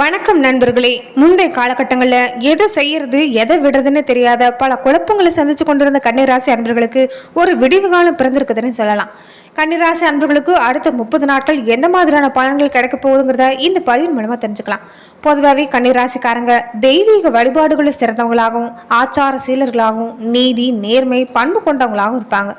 வணக்கம் நண்பர்களே. முந்தைய காலகட்டங்களில் எதை செய்யறது எதை விடுறதுன்னு தெரியாத பல குழப்பங்களை சந்திச்சு கொண்டிருந்த கன்னிராசி அன்பர்களுக்கு ஒரு விடிவு காலம் பிறந்திருக்குதுன்னு சொல்லலாம். கன்னிராசி அன்பர்களுக்கு அடுத்த முப்பது நாட்கள் எந்த மாதிரியான பலன்கள் கிடைக்க போகுதுங்கிறத இந்த பதிவின் மூலமா தெரிஞ்சுக்கலாம். பொதுவாகவே கன்னிராசிக்காரங்க தெய்வீக வழிபாடுகளில் சிறந்தவங்களாகவும் ஆச்சார சீலர்களாகவும் நீதி நேர்மை பண்பு கொண்டவங்களாகவும் இருப்பாங்க.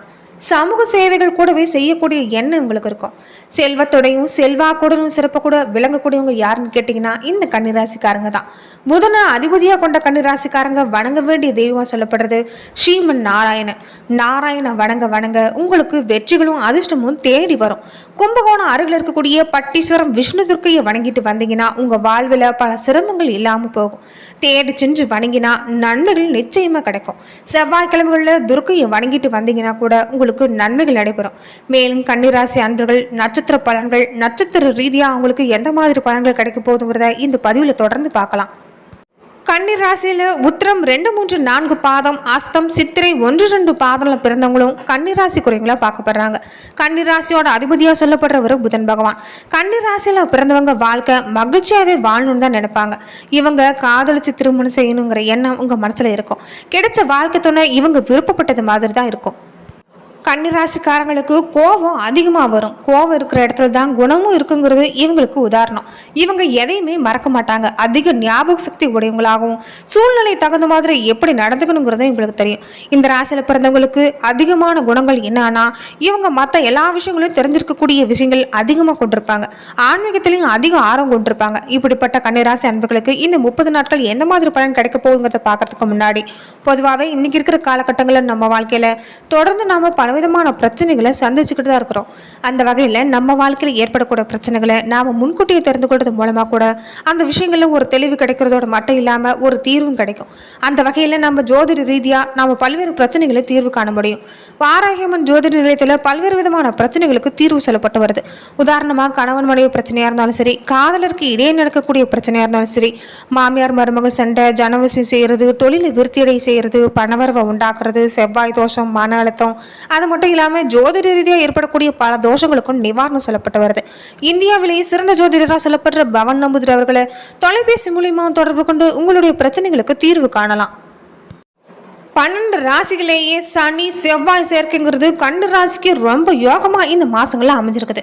சமூக சேவைகள் கூடவே செய்யக்கூடிய எண்ணம் உங்களுக்கு இருக்கும். செல்வத்தோடையும் செல்வாக்குடனும் சிறப்பு கூட விளங்கக்கூடியவங்க யாருன்னு கேட்டிங்கன்னா இந்த கன்னிராசிக்காரங்க தான். புதனை அதிபதியாக கொண்ட கன்னிராசிக்காரங்க வணங்க வேண்டிய தெய்வம் சொல்லப்படுறது ஸ்ரீமன் நாராயணன். நாராயண வணங்க வணங்க உங்களுக்கு வெற்றிகளும் அதிர்ஷ்டமும் தேடி வரும். கும்பகோணம் அருகில் இருக்கக்கூடிய பட்டீஸ்வரம் விஷ்ணு துர்க்கையை வணங்கிட்டு வந்தீங்கன்னா உங்கள் வாழ்வில் பல சிரமங்கள் இல்லாமல் போகும். தேடி சென்று வணங்கினா நன்மைகள் நிச்சயமாக கிடைக்கும். செவ்வாய்க்கிழமைகளில் துர்க்கையை வணங்கிட்டு வந்தீங்கன்னா கூட உங்களுக்கு நன்மைகள் நடைபெறும். மேலும் கன்னிராசி அன்பர்கள் நட்சத்திர பலன்கள் நட்சத்திர ரீதியாக அவங்களுக்கு எந்த மாதிரி பலன்கள் கிடைக்க போகுதுங்கிறத இந்த பதிவில் தொடர்ந்து பார்க்கலாம். கன்னி ராசியில் உத்திரம் ரெண்டு மூன்று நான்கு பாதம் அஸ்தம் சித்திரை ஒன்று ரெண்டு பாதம்ல பிறந்தவங்களும் கன்னிராசி குறைங்களா பார்க்கப்படுறாங்க கன்னிராசியோட அதிபதியாக சொல்லப்படுறவர் புதன் பகவான். கன்னிராசியில பிறந்தவங்க வாழ்க்கை மகிழ்ச்சியாவே வாழணும்னு தான் நினைப்பாங்க. இவங்க காதலிச்சு திருமணம் செய்யணுங்கிற எண்ணம் உங்கள் மனசில் இருக்கும். கிடைச்ச வாழ்க்கை துணை இவங்க விருப்பப்பட்டது மாதிரி தான் இருக்கும். கன்னிராசிக்காரங்களுக்கு கோபம் அதிகமாக வரும். கோபம் இருக்கிற இடத்துல தான் குணமும் இருக்குங்கிறது இவங்களுக்கு உதாரணம். இவங்க எதையுமே மறக்க மாட்டாங்க. அதிக ஞாபக சக்தி உடையவங்களாகவும் சூழ்நிலை தகுந்த மாதிரி எப்படி நடந்துக்கணுங்கிறதும் இவங்களுக்கு தெரியும். இந்த ராசியில் பிறந்தவங்களுக்கு அதிகமான குணங்கள் என்னன்னா இவங்க மற்ற எல்லா விஷயங்களையும் தெரிஞ்சிருக்கக்கூடிய விஷயங்கள் அதிகமாக கொண்டிருப்பாங்க. ஆன்மீகத்திலையும் அதிக ஆர்வம் கொண்டிருப்பாங்க. இப்படிப்பட்ட கன்னிராசி அன்பர்களுக்கு இந்த முப்பது நாட்கள் எந்த மாதிரி பலன் கிடைக்க போகுங்கிறத பார்க்கறதுக்கு முன்னாடி பொதுவாகவே இன்னைக்கு இருக்கிற காலகட்டங்களில் நம்ம வாழ்க்கையில் தொடர்ந்து நாம பலவிதமான பிரச்சனைகளை சந்திச்சுக்கிட்டு தான் இருக்கிறோம். அந்த வகையில் நம்ம வாழ்க்கையில் ஏற்படக்கூடிய பிரச்சனைகளை நாம் முன்கூட்டியே தெரிந்து கொள்றது மூலமாக கூட அந்த விஷயங்களில் ஒரு தெளிவு கிடைக்கிறதோட மட்டும் இல்லாமல் ஒரு தீர்வும் கிடைக்கும். அந்த வகையில் நம்ம ஜோதிட ரீதியாக நாம் பல்வேறு பிரச்சனைகளை தீர்வு காண முடியும். வாராகியம்மன் ஜோதிட நிலையத்தில் பல்வேறு விதமான பிரச்சனைகளுக்கு தீர்வு சொல்லப்பட்டு வருது. உதாரணமாக கணவன் மனைவி பிரச்சனையாக இருந்தாலும் சரி காதலருக்கு இடையே நடக்கக்கூடிய பிரச்சனையாக இருந்தாலும் சரி மாமியார் மருமகள் சண்டை ஜனவசியம் செய்கிறது தொழிலை விருத்தியடை செய்கிறது பணவரவை உண்டாக்குறது செவ்வாய் தோஷம் மன அழுத்தம் அது மட்டும் இல்லாமல் ஜோதிட ரீதியாக ஏற்படக்கூடிய பல தோஷங்களுக்கும் நிவாரணம் சொல்லப்பட்டு வருது. இந்தியாவிலேயே சிறந்த ஜோதிடராக சொல்லப்படுற பவன் நம்புதிரி அவர்களை தொலைபேசி மூலியமாக தொடர்பு கொண்டு உங்களுடைய பிரச்சனைகளுக்கு தீர்வு காணலாம். பன்னெண்டு ராசிகளையே சனி செவ்வாய் சேர்க்கைங்கிறது கண்ணு ராசிக்கு ரொம்ப யோகமாக இந்த மாதங்களில் அமைஞ்சிருக்குது.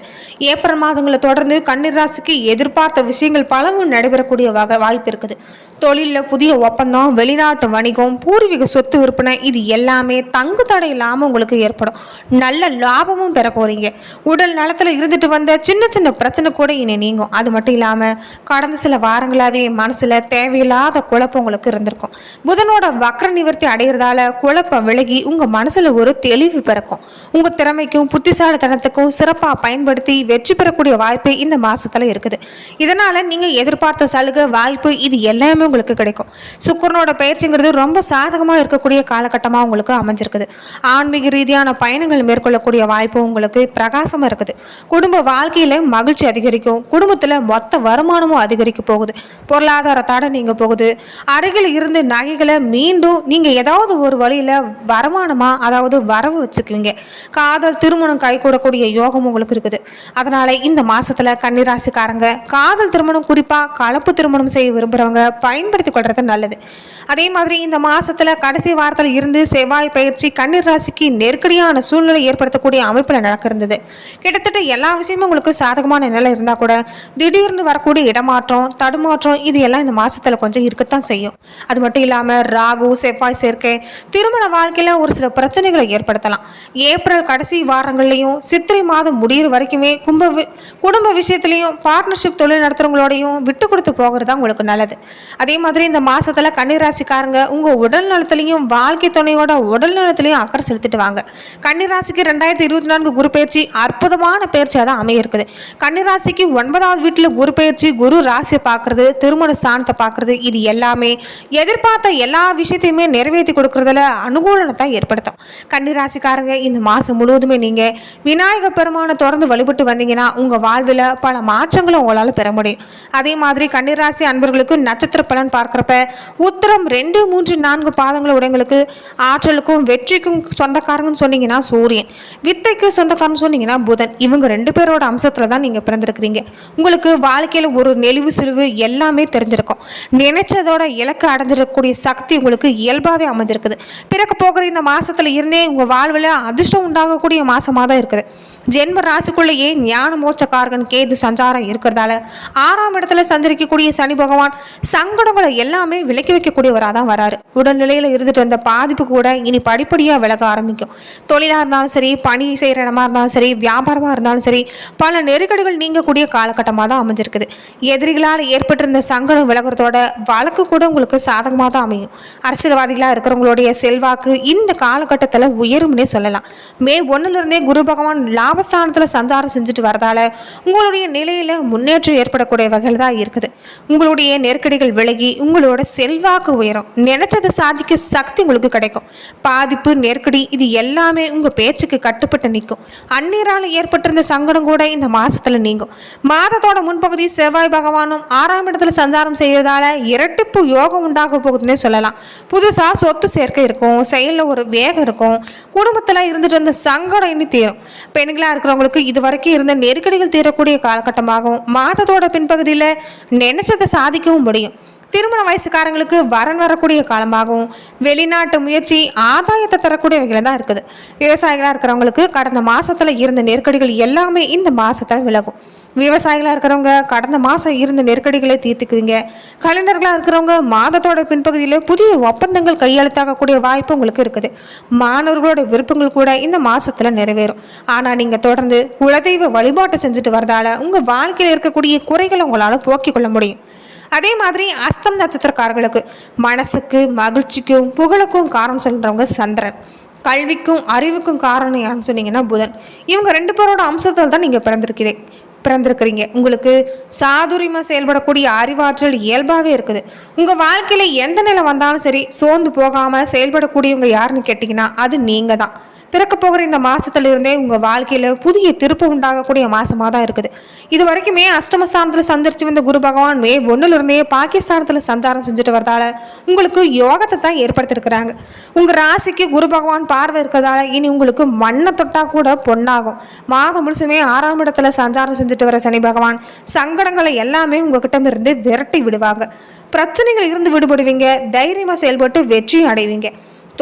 ஏப்ரல் மாதங்களை தொடர்ந்து கண்ணீர் ராசிக்கு எதிர்பார்த்த விஷயங்கள் பலவும் நடைபெறக்கூடிய வகை வாய்ப்பு இருக்குது. தொழிலில் புதிய ஒப்பந்தம் வெளிநாட்டு வணிகம் பூர்வீக சொத்து விற்பனை இது எல்லாமே தங்கு தடை இல்லாமல் உங்களுக்கு ஏற்படும். நல்ல லாபமும் பெற போகிறீங்க உடல் நலத்தில் இருந்துட்டு வந்த சின்ன சின்ன பிரச்சனை கூட இனி நீங்கும். அது மட்டும் இல்லாமல் கடந்த சில வாரங்களாகவே மனசில் தேவையில்லாத குழப்பம் உங்களுக்கு இருந்திருக்கும். புதனோட வக்ர நிவர்த்தி அடைகிறது அடைகிறதால குழப்பம் விலகி உங்கள் மனசில் ஒரு தெளிவு பிறக்கும். உங்கள் திறமைக்கும் புத்திசாலித்தனத்துக்கும் சிறப்பாக பயன்படுத்தி வெற்றி பெறக்கூடிய வாய்ப்பு இந்த மாசத்துல இருக்குது. இதனால் நீங்கள் எதிர்பார்த்த சலுகை வாய்ப்பு இது எல்லாமே உங்களுக்கு கிடைக்கும். சுக்கரனோட பயிற்சிங்கிறது ரொம்ப சாதகமாக இருக்கக்கூடிய காலகட்டமாக உங்களுக்கு அமைஞ்சிருக்குது. ஆன்மீக ரீதியான பயணங்கள் மேற்கொள்ளக்கூடிய வாய்ப்பு உங்களுக்கு பிரகாசமாக இருக்குது. குடும்ப வாழ்க்கையில் மகிழ்ச்சி அதிகரிக்கும். குடும்பத்தில் மொத்த வருமானமும் அதிகரிக்க போகுது. பொருளாதாரத்தோட நீங்கள் நீங்க போகுது. அருகில் இருந்து நகைகளை மீண்டும் நீங்கள் ஏதாவது ஒரு வழியில் வருமானமாக அதாவது வரவு வச்சுக்குவீங்க. காதல் திருமணம் கைகூடக்கூடிய யோகம் உங்களுக்கு இருக்குது. அதனால் இந்த மாதத்தில் கன்னிராசிக்காரங்க காதல் திருமணம் குறிப்பாக கலப்பு திருமணம் செய்ய விரும்புகிறவங்க பயன்படுத்தி கொள்றது நல்லது. அதே மாதிரி இந்த மாதத்தில் கடைசி வாரத்தில் இருந்து செவ்வாய் பயிற்சி கண்ணீர் ராசிக்கு நெருக்கடியான சூழ்நிலை ஏற்படுத்தக்கூடிய அமைப்பில் நடக்கிறது கிட்டத்தட்ட எல்லா விஷயமும் உங்களுக்கு சாதகமான நிலை இருந்தால் கூட திடீர்னு வரக்கூடிய இடமாற்றம் தடுமாற்றம் இது எல்லாம் இந்த மாதத்தில் கொஞ்சம் இருக்கத்தான் செய்யும். அது மட்டும் இல்லாமல் ராகு செவ்வாய் சேர்க்கை திருமண வாழ்க்கையில் ஒரு சில பிரச்சனைகளை ஏற்படுத்தலாம். ஏப்ரல் கடைசி வாரங்கள்லையும் சித்திரை மாதம் முடிகிற வரைக்குமே கும்ப வி- குடும்ப விஷயத்துலையும் பார்ட்னர்ஷிப் தொழில் நடத்துகிறவங்களோடையும் விட்டு கொடுத்து போகிறது தான் உங்களுக்கு நல்லது. அதே மாதிரி இந்த மாசத்துல கன்னிராசிக்காரங்க உங்க உடல் நலத்துலையும் வாழ்க்கை துணையோட உடல் நலத்துலையும் அக்கறை செலுத்திட்டு வாங்க. கன்னிராசிக்கு ரெண்டாயிரத்தி இருபத்தி நான்கு குரு பயிற்சி அற்புதமான பயிற்சியாக தான் அமைய இருக்குது கன்னிராசிக்கு ஒன்பதாவது வீட்டில் குரு பயிற்சி குரு ராசியை பார்க்கறது திருமண ஸ்தானத்தை பார்க்கறது இது எல்லாமே எதிர்பார்த்த எல்லா விஷயத்தையுமே நிறைவேற்றி கொடுக்க கொடுக்கறதுல அனுகூலத்தை ஏற்படுத்தும். கன்னிராசிக்காரங்க இந்த மாதம் முழுவதுமே நீங்கள் விநாயக பெருமானை தொடர்ந்து வழிபட்டு வந்தீங்கன்னா உங்கள் வாழ்வில் பல மாற்றங்களை உங்களால் பெற முடியும். அதே மாதிரி கன்னிராசி அன்பர்களுக்கு நட்சத்திர பலன் பார்க்குறப்ப உத்தரம் ரெண்டு மூன்று நான்கு பாதங்கள் உடையங்களுக்கு ஆற்றலுக்கும் வெற்றிக்கும் சொந்தக்காரங்கன்னு சொன்னீங்கன்னா சூரியன். வித்தைக்கு சொந்தக்காரன் சொன்னீங்கன்னா புதன். இவங்க ரெண்டு பேரோட அம்சத்தில் தான் நீங்கள் பிறந்திருக்கிறீங்க. உங்களுக்கு வாழ்க்கையில் ஒரு நெளிவு சுழிவு எல்லாமே தெரிஞ்சிருக்கும். நினைச்சதோட இலக்கு அடைஞ்சிருக்கக்கூடிய சக்தி உங்களுக்கு இயல்பாகவே இருக்குது. பிறக்க போகிற இந்த மாதத்தில் இருந்தே உங்கள் வாழ்வில் அதிர்ஷ்டம் உண்டாகக்கூடிய மாதமாக தான் இருக்குது. ஜென்ம ராசிக்குள்ளேயே ஞான மோச்சக்காரகன் கேது சஞ்சாரம் இருக்கிறதால ஆறாம் இடத்துல சஞ்சரிக்கக்கூடிய சனி பகவான் சங்கடங்களை எல்லாமே விலக்கி வைக்கக்கூடியவராக தான் வராரு. உடல்நிலையில் இருந்துட்டு வந்த பாதிப்பு கூட இனி படிப்படியாக விலக ஆரம்பிக்கும். தொழிலாக இருந்தாலும் சரி பணி செய்கிற இடமா இருந்தாலும் சரி வியாபாரமாக இருந்தாலும் சரி பல நெருக்கடிகள் நீங்கக்கூடிய காலகட்டமாக தான் அமைஞ்சிருக்குது. எதிரிகளால் ஏற்பட்டிருந்த சங்கடம் விலகிறதோட வழக்கு கூட உங்களுக்கு சாதகமாக தான் அமையும். அரசியல்வாதிகளாக இருக்கிறவங்களுடைய செல்வாக்கு இந்த காலகட்டத்தில் உயரும்னே சொல்லலாம். மே ஒன்றுலேருந்தே குரு பகவான் லாபஸ்தானத்தில் சஞ்சாரம் செஞ்சுட்டு வரதால உங்களுடைய நிலையில் முன்னேற்றம் ஏற்படக்கூடிய வகையில் தான் இருக்குது. உங்களுடைய நெருக்கடிகள் விலகி உங்களோட செல்வாக்கு உயரும். நினைச்சதை சாதிக்க சக்தி உங்களுக்கு கிடைக்கும். பாதிப்பு நெருக்கடி இது எல்லாமே உங்கள் பேச்சுக்கு கட்டுப்பட்டு நிற்கும். அந்நீரால் ஏற்பட்டிருந்த சங்கடம் கூட இந்த மாசத்துல நீங்கும். மாதத்தோட முன்பகுதி செவ்வாய் பகவானும் ஆறாம் இடத்துல சஞ்சாரம் செய்யறதால இரட்டிப்பு யோகம் உண்டாக போகுதுன்னே சொல்லலாம். புதுசாக சொத்து சேர்க்கை இருக்கும் செயலில் ஒரு வேகம் இருக்கும். குடும்பத்தில் இருந்துட்டு இருந்த சங்கடம் இன்னும் தீரும். பெண்களாக இருக்கிறவங்களுக்கு இது வரைக்கும் இருந்த நெருக்கடிகள் தீரக்கூடிய காலகட்டமாகவும் மாதத்தோட பின்பகுதியில் நினைச்சதை சாதிக்கவும் முடியும். திருமண வயசுக்காரங்களுக்கு வரன் வரக்கூடிய காலமாகவும் வெளிநாட்டு முயற்சி ஆதாயத்தை தரக்கூடிய வகையில் தான் இருக்குது. விவசாயிகளாக இருக்கிறவங்களுக்கு கடந்த மாதத்தில் இருந்த நெருக்கடிகள் எல்லாமே இந்த மாதத்தில் விலகும். விவசாயிகளாக இருக்கிறவங்க கடந்த மாதம் இருந்த நெருக்கடிகளை தீர்த்துக்குவீங்க. கலைஞர்களாக இருக்கிறவங்க மாதத்தோட பின்பகுதியில் புதிய ஒப்பந்தங்கள் கையெழுத்தாகக்கூடிய வாய்ப்பு உங்களுக்கு இருக்குது. மாணவர்களோட விருப்பங்கள் கூட இந்த மாதத்தில் நிறைவேறும். ஆனால் நீங்கள் தொடர்ந்து குலதெய்வ வழிபாட்டை செஞ்சுட்டு வரதால உங்கள் வாழ்க்கையில் இருக்கக்கூடிய குறைகளை உங்களால் போக்கிக் கொள்ள முடியும். அதே மாதிரி அஸ்தம் நட்சத்திரக்காரர்களுக்கு மனசுக்கு மகிழ்ச்சிக்கும் புகழுக்கும் காரணம் சொல்கிறவங்க சந்திரன். கல்விக்கும் அறிவுக்கும் காரணம் யாருன்னு சொன்னீங்கன்னா புதன். இவங்க ரெண்டு பேரோட அம்சத்தில் தான் நீங்கள் பிறந்திருக்கிறேன் பிறந்திருக்கிறீங்க. உங்களுக்கு சாதுரியமாக செயல்படக்கூடிய அறிவாற்றல் இயல்பாகவே இருக்குது. உங்கள் வாழ்க்கையில் எந்த நிலை வந்தாலும் சரி சோர்ந்து போகாமல் செயல்படக்கூடியவங்க யாருன்னு கேட்டிங்கன்னா அது நீங்கள் தான் பிறக்க போகிற இந்த மாதத்துலேருந்தே உங்கள் வாழ்க்கையில் புதிய திருப்பு உண்டாகக்கூடிய மாசமாக தான் இருக்குது. இது வரைக்குமே அஷ்டமஸ்தானத்தில் சந்தரித்து வந்த குரு பகவான் மே ஒன்றுலேருந்தே பாகிஸ்தானத்தில் சஞ்சாரம் செஞ்சுட்டு வரதால உங்களுக்கு யோகத்தை தான் ஏற்படுத்திருக்கிறாங்க. உங்கள் ராசிக்கு குரு பகவான் பார்வை இருக்கிறதால இனி உங்களுக்கு மண்ணை தொட்டால் கூட பொன்னாகும். மாதம் முழுசுமே ஆறாம் இடத்துல சஞ்சாரம் செஞ்சுட்டு வர சனி பகவான் சங்கடங்களை எல்லாமே உங்ககிட்ட இருந்து விரட்டி விடுவாங்க. பிரச்சனைகள் இருந்து விடுபடுவீங்க. தைரியமாக செயல்பட்டு வெற்றி அடைவீங்க.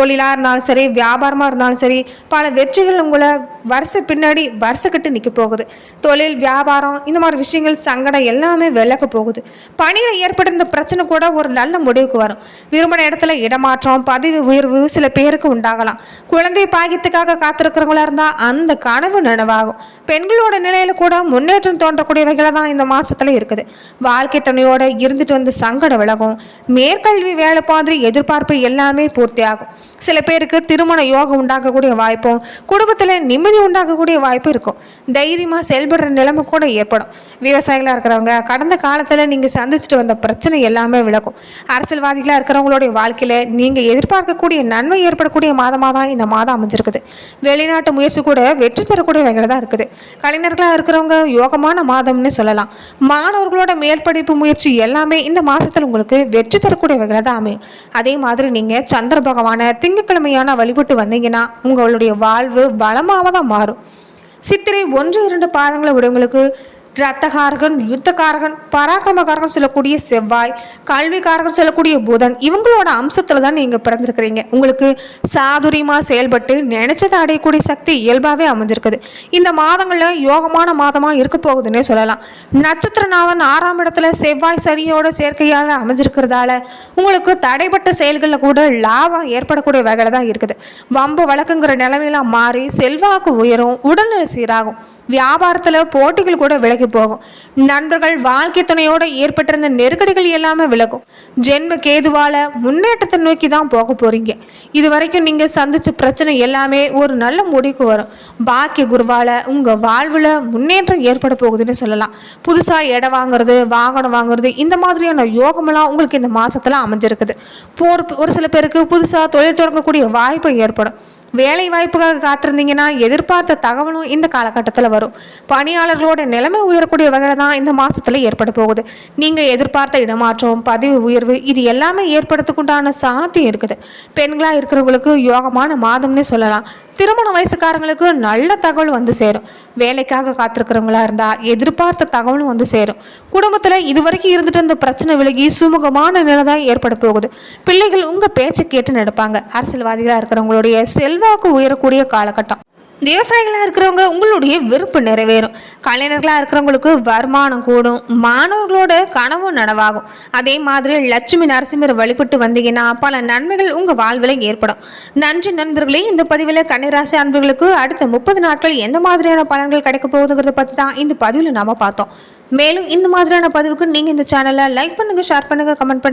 தொழிலாக இருந்தாலும் சரி வியாபாரமாக இருந்தாலும் சரி பல வெற்றிகள் உங்களை வருஷ பின்னாடி வருஷக்கட்டு நிற்க போகுது. தொழில் வியாபாரம் இந்த மாதிரி விஷயங்கள் சங்கடம் எல்லாமே விலக போகுது. பணியில் ஏற்பட்டிருந்த பிரச்சனை கூட ஒரு நல்ல முடிவுக்கு வரும். விரும்பின இடத்துல இடமாற்றம் பதவி உயர்வு சில பேருக்கு உண்டாகலாம். குழந்தை பாகியத்துக்காக காத்திருக்கிறவங்களா இருந்தால் அந்த கனவு நினைவாகும். பெண்களோட நிலையில் கூட முன்னேற்றம் தோன்றக்கூடிய வகையில் தான் இந்த மாதத்தில் இருக்குது. வாழ்க்கை துணையோடு இருந்துட்டு வந்து சங்கடம் விலகும். மேற்கல்வி வேலை மாதிரி எதிர்பார்ப்பு எல்லாமே பூர்த்தி ஆகும் சில பேருக்கு திருமண யோகம் உண்டாகக்கூடிய வாய்ப்பும் குடும்பத்தில் நிம்மதி உண்டாகக்கூடிய வாய்ப்பு இருக்கும். தைரியமாக செயல்படுற நிலைமை கூட ஏற்படும். விவசாயிகளாக இருக்கிறவங்க கடந்த காலத்தில் நீங்கள் சந்திச்சுட்டு வந்த பிரச்சனை எல்லாமே விளக்கும் அரசியல்வாதிகளாக இருக்கிறவங்களுடைய வாழ்க்கையில் நீங்கள் எதிர்பார்க்கக்கூடிய நன்மை ஏற்படக்கூடிய மாதமாக தான் இந்த மாதம் அமைஞ்சிருக்குது. வெளிநாட்டு முயற்சி கூட வெற்றி தரக்கூடிய வகையில் தான் இருக்குது. கலைஞர்களாக இருக்கிறவங்க யோகமான மாதம்னு சொல்லலாம். மாணவர்களோட மேற்படிப்பு முயற்சி எல்லாமே இந்த மாதத்தில் உங்களுக்கு வெற்றி தரக்கூடிய வகையில் தான் அமையும். அதே மாதிரி நீங்கள் சந்திர பகவானை திங்கக்கிழமையான வழிபட்டு வந்தீங்கன்னா உங்களுடைய வாழ்வு வளமாக தான் மாறும். சித்திரை ஒன்று இரண்டு பாதங்களை உடையவங்களுக்கு ரத்தகாரகன் யுத்தகாரகன் பராக்கிரமகாரகன் சொல்லக்கூடிய செவ்வாய் கல்விகாரகன் சொல்லக்கூடிய புதன் இவங்களோட அம்சத்தில் தான் நீங்கள் பிறந்திருக்கிறீங்க. உங்களுக்கு சாதுரியமாக செயல்பட்டு நினைச்சதை அடையக்கூடிய சக்தி இயல்பாகவே அமைஞ்சிருக்குது. இந்த மாதங்களில் யோகமான மாதமாக இருக்க போகுதுன்னே சொல்லலாம். நட்சத்திரநாதன் ஆறாம் இடத்துல செவ்வாய் சனியோட சேர்க்கையால் அமைஞ்சிருக்கிறதால உங்களுக்கு தடைப்பட்ட செயல்களில் கூட லாபம் ஏற்படக்கூடிய வகையில் தான் இருக்குது. வம்பு வழக்குங்கிற நிலைமையெல்லாம் மாறி செல்வாக்கு உயரும் உடல்நிலை சீராகும். வியாபாரத்தில் போட்டிகள் கூட விலகி விலகி போகும். நண்பர்கள் வாழ்க்கை துணையோட ஏற்பட்டிருந்த நெருக்கடிகள் எல்லாமே விலகும். ஜென்ம கேதுவால முன்னேற்றத்தை நோக்கி தான் போக போறீங்க. இது வரைக்கும் நீங்க சந்திச்ச பிரச்சனை எல்லாமே ஒரு நல்ல முடிவுக்கு வரும். பாக்கிய குருவால உங்க வாழ்வுல முன்னேற்றம் ஏற்பட போகுதுன்னு சொல்லலாம். புதுசா இடம் வாங்குறது வாகனம் வாங்குறது இந்த மாதிரியான யோகமெல்லாம் உங்களுக்கு இந்த மாசத்துல அமைஞ்சிருக்குது. போர் ஒரு சில பேருக்கு புதுசா தொழில் தொடங்கக்கூடிய வாய்ப்பு ஏற்படும். வேலை வாய்ப்புக்காக காத்திருந்தீங்கன்னா எதிர்பார்த்த தகவலும் இந்த காலகட்டத்தில் வரும். பணியாளர்களோட நிலைமை உயரக்கூடிய வகையில் தான் இந்த மாதத்தில் ஏற்பட போகுது. நீங்கள் எதிர்பார்த்த இடமாற்றம் பதவி உயர்வு இது எல்லாமே ஏற்படுறதுக்குண்டான சாத்தியம் இருக்குது. பெண்களாக இருக்கிறவங்களுக்கு யோகமான மாதம்னே சொல்லலாம். திருமண வயசுக்காரங்களுக்கு நல்ல தகவல் வந்து சேரும். வேலைக்காக காத்திருக்கிறவங்களா இருந்தால் எதிர்பார்த்த தகவலும் வந்து சேரும். குடும்பத்தில் இதுவரைக்கும் இருந்துட்டு இருந்த பிரச்சனை விலகி சுமூகமான நிலை தான் ஏற்பட போகுது. பிள்ளைகள் உங்கள் பேச்சை கேட்டு நடப்பாங்க அரசியல்வாதிகளாக இருக்கிறவங்களுடைய செல்வாக்கு உயரக்கூடிய காலகட்டம். விவசாயிகளாக இருக்கிறவங்க உங்களுடைய விருப்பு நிறைவேறும். கலைஞர்களாக இருக்கிறவங்களுக்கு வருமானம் கூடும். மாணவர்களோட கனவும் நனவாகும். அதே மாதிரி லட்சுமி நரசிம்மர் வழிபட்டு வந்தீங்கன்னா பல நன்மைகள் உங்கள் வாழ்வில் ஏற்படும். நன்றி நண்பர்களே இந்த பதிவில் கன்னிராசி அன்பர்களுக்கு அடுத்த முப்பது நாட்கள் எந்த மாதிரியான பலன்கள் கிடைக்க போகுதுங்கிறத பற்றி தான் இந்த பதிவில் நாம் பார்த்தோம். மேலும் இந்த மாதிரியான பதிவுக்கு நீங்கள் இந்த சேனலை லைக் பண்ணுங்கள் ஷேர் பண்ணுங்கள் கமெண்ட் பண்ணுங்கள்